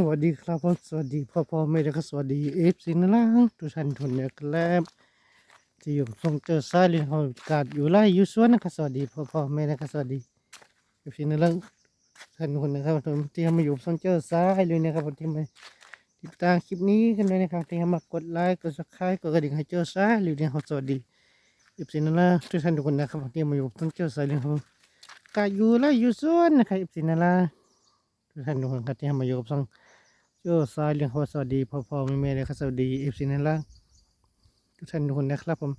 สวัสดีครับผมสวัสดีพ่อพ่อแม่และก็สวัสดีเอฟซีนะล่ะทุกท่านทุกนะครับที่อยู่ทรงเจอสายเรียนของกาดอยู่ไล่อยู่สวนนะครับสวัสดีพ่อพ่อแม่และก็สวัสดีเอฟซีนะล่ะท่านทุกคนนะครับที่มาอยู่ทรงเจอสายเลยนะครับที่มาติดตามคลิปนี้กันเลยนะครับที่มากดไลค์กดซับสไครต์กดกระดิ่งให้เจอสายเลยนะครับสวัสดีเอฟซีนะล่ะทุกท่านทุกคนนะครับที่มาอยู่ทรงเจอสายเรียนของกาดอยู่ไล่อยู่สวนนะครับเอฟซีนะล่ะทุกท่านทุกคนครับที่มาอยู่กับทรง โจ้สายเรื่องขอสวัสดีพ่อพ่อแม่แม่เลยครับสวัสดีเอฟซีนั่นละทุกท่านทุกคนนะครับผม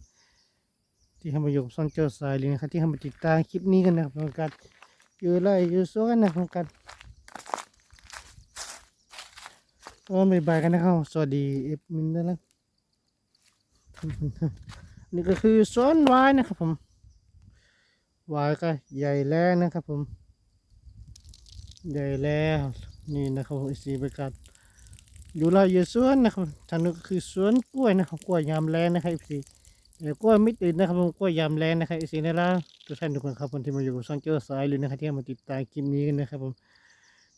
ที่เข้ามาอยู่กับช่องโจ้สายเลยนะครับที่เข้ามาติดตามคลิปนี้กันนะครับของการอยู่ไล่อยู่สวนนะของการก็ไม่บายกันนะครับสวัสดีเอฟมินนั่นละนี่ก็คือสวนวายนะครับผมวายก็ใหญ่แล้วนะครับผม ใหญ่แล้ว นี่นะครับผมสีบรรยากาศ อยู่ลายอยู่สวนนะครับทางนู้นก็คือสวนกล้วยนะครับกล้วยยามแรงนะครับสีแต่กล้วยไม่ตื่นนะครับผมกล้วยยามแรงนะครับสีนี่ละทุกท่านทุกคนครับผมที่มาอยู่กับช่องเจ้าสายเลยนะครับที่มาติดตามคลิปนี้กันนะครับผม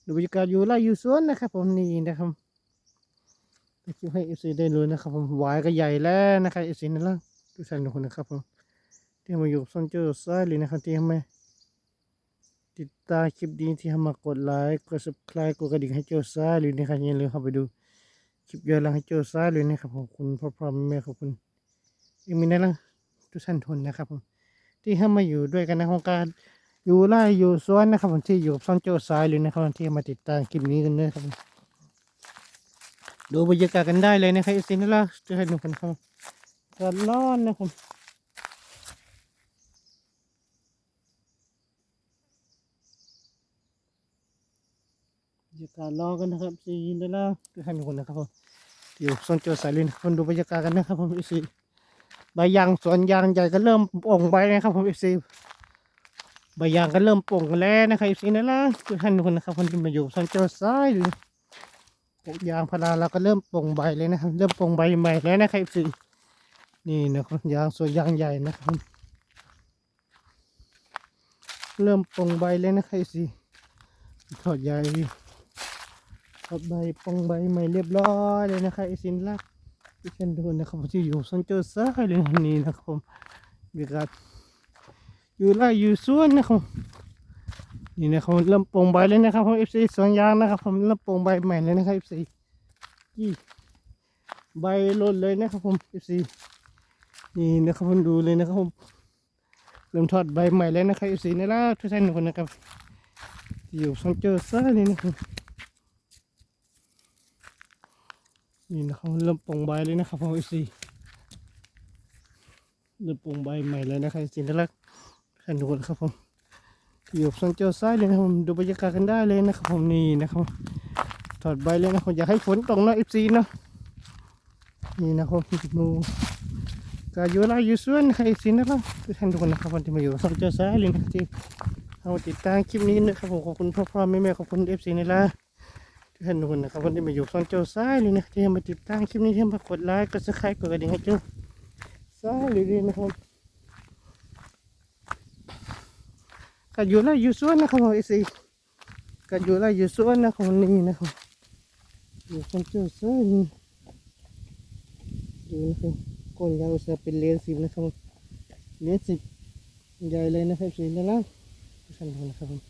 ดูบรรยากาศอยู่ลายอยู่สวนนะครับ ผมนี่นะครับคลิปให้เอฟซีได้รู้นะครับผมหวายก็ใหญ่แล้วนะครับเอฟซีนั่นละทุกท่านทุกคนนะครับผมที่มาอยู่กับช่องเจ้าสายเลยนะครับที่มาติดตามคลิปดีที่ทำมากดไลค์กด subscribe กดกระดิ่งให้เจ้าซ้ายหรือนะครับอย่าลืมเข้าไปดู คลิปยอนหลังให้เจอซ้ายเลยนะครับขอบคุณพ่อพ่อมแม่ขอบคุณอีกมีนั่นละทุกท่านทุนนะครับผมที่ให้มาอยู่ด้วยกันในโครงการอยู่ไร่อยู่สวนนะครับผมที่อยู่กับช่องเจ้าซ้ายเลยนะครับที่มาติดตามคลิปนี้กันด้วยครับผมดูบรรยากาศกันได้เลยนะครับอีกสิ่งนั่นละทุกท่านทุกคนครับร้อนนะครับ รรยากาศรอกันนะครับสีเดล่าทุกท่านทุกคนนะครับผมอยู่โซนโจสายลินคนดูบรรยากาศกันนะครับผมอีซีใบยางสวนยางใหญ่ก็เริ่มโป่งใบนะครับผมอีซีใบยางก็เริ่มโป่งแล้วนะครับอีซีนั่นละทุกท่านคนนะครับคนที่มาอยู่โซนโจสายลินปกยางพาราเราก็เริ่มโป่งใบเลยนะครับ เริ่มโป่งใบใหม่แล้วนะครับอีซีนี่นะครับยางสวนยางใหญ่นะครับ เริ่มโป่งใบเลยนะครับอีซีถอดใหญ่ ถอดใบปองใบใหม่เรียบร้อยเลยนะครับไอซินลักที่เป็นดูนะครับผมที่อยู่ซนเจอซ้ายเลยนนี้นะครับผมมีการอยู่ไร่อยู่สวนนะครับนี่นะครับเริ่มปองใบเลยนะครับผมเอฟซีสวนยางนะครับผมเริ่มปองใบใหม่เลยนะครับเอฟซียี่ใบล่นเลยนะครับผมเอฟซีนี่นะครับผมดูเลยนะครับผมเริ่มถอดใบใหม่แล้วนะครับเอฟซีนี่ละทุกท่านคนนะครับอยู่ซนเจอซ้ายเลยนะครับ นี่นะครับเริ่มปงใบเลยนะครับพ่อเอซีเริ่มปงใบใหม่เลยนะครับสินทรักขันดูนะครับผมอยู่สังเจ้าซ้ายเลยนะครับผมดูบรรยากาศกันได้เลยนะครับผมนี่นะครับถอดใบเลยนะครับอยากให้ฝนตกนะเอฟซีเนาะนี่นะครับดูกาอยู่ไรอยู่ส่วนใครสินะครับทุกท่านทุกคนนะครับวันที่มาอยู่สังเจ้าซ้ายเลยนะครับที่เอาติดตามคลิปนี้นะครับผมขอบคุณพ่อพ่อแม่แม่ขอบคุณเอฟซีนี่ละ ทุกท่านทุนนะครับวันที่มาอยู่ฟังเจ้าซ้ายเลยนะที่มาติดตามคลิปนี้ที่มากดไลค์กดซับสไครต์กดกระดิ่งให้เจ้าซ้ายเลยนะครับกันอยู่แล้วอยู่สวนนะครับไอซีกันอยู่แล้วอยู่สวนนะครับวันนี้นะครับอยู่ฟังเจ้าซ้ายดูนะครับก้นยาวจะเป็นเลนสิบนะครับเลนสิบใหญ่เลยนะครับสีนั่นละท่านทุกคนนะครับ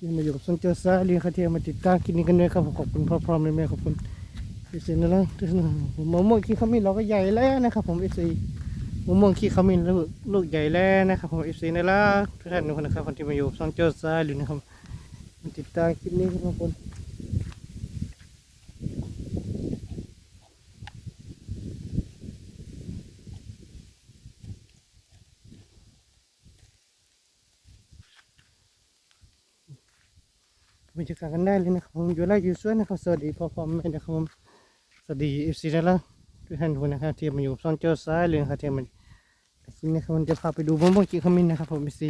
ผมที่มาอยู่กับสนเจอซาเรียนคาเทียมาติดตามกินนี้กันด้วยครับขอบคุณพ่อพร้อมแม่แม่ขอบคุณพี่เซนนะล่ะทุกท่านมะม่วงขี้ขมิ้นเราก็ใหญ่แล้วนะครับ ผมเอฟซีมะม่วงขี้ขมิ้นลูกลูกใหญ่แล้วนะครับผมเอฟซีนะล่ะทุกท่านทุกคนนะครับคนที่มาอยู่กับสนเจอซาเรียนนะครับมาติดตามกินนี้ครับทุกคน บรรยากาศกันได้เลยนะครับผมอยู่ไร่อยู่สวนนะครับสวัสดีพ่อพ่อแม่นะครับผมสวัสดีเอฟซีนะล่ะทุกท่านทุกนะครับที่มาอยู่กับสนเจอซ้ายเรียนคาเทียมันคลิปนี้ครับผมจะพาไปดูมะม่วงขี้ขมิ้นนะครับผมเอฟซี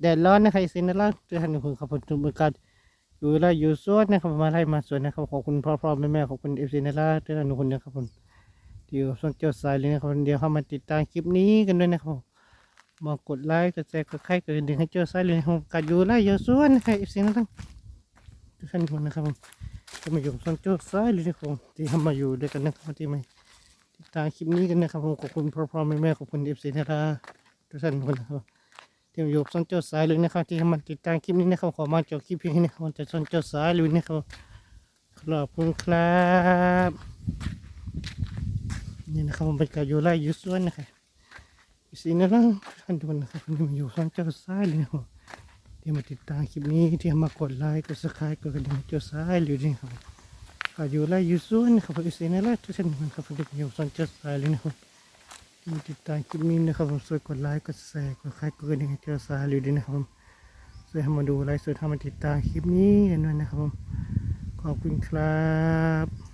แดดร้อนนะครับเอีกสินะล่ะทุกท่านทุกคนครับผมทุกประการอยู่ไร่อยู่สวนนะครับมาไล่มาสวนนะครับขอบคุณพ่อพ่อแม่แม่ขอบคุณเอฟซีนะล่ะทุกท่านทุกคนนะครับผมที่อยู่ส่วนเจ้าสายเลยนะครับเดี๋ยวเข้ามาติดตามคลิปนี้กันด้วยนะครับมากดไลค์กดแชร์กดไลค์กดกระดิ่งให้เจ้าสายเลยครับการอยู่ไร่อยู่สวนนะครับเอฟซีนะทั้ กท่านทุกคนนะครับผมก็มาอยู่ซอนโจ้ซ้ายเลยนะครับผมที่ทำมาอยู่ด้วยกันนะครับที่มาติดตามคลิปนี้กันนะครับผมขอบคุณพ่อพ่อแม่แม่ขอบคุณเอฟซีนาราทุกท่านทุกคนนะครับที่มาอยู่ซอนโจ้ซ้ายเลยนะครับที่ทำมาติดตามคลิปนี้นะครับขอมาจบคลิปเพียงแค่นี้นะครับจะซอนโจ้ซ้ายเลยนะครับขอบคุณครับนี่นะครับผมเป็นการอยู่ไล่อยู่วนนะครับเอฟซีนาราท่านทุกคนนะครับที่มาอยู่ซอนโจ้ซ้ายเลยนะครับ ที่มาติดตามคลิปนี้ที่มากดไลค์กดซับสไครต์กดกระดิ่งจดซ้ายหรือนี่ครับขออยู่ไลค์อยู่ส่วนนะครับผมเสียในไลค์ทุกท่านนะครับผมเป็นอยู่ส่วนจดซ้ายเลยนะครับที่มาติดตามคลิปนี้นะครับผมช่วยกดไลค์กดแชร์กดไลค์กดกระดิ่งจดซ้ายหรือนี่นะครับผมช่วยให้มาดูไลฟ์สดให้มาติดตามคลิปนี้กันด้วยนะครับผมขอบคุณครับ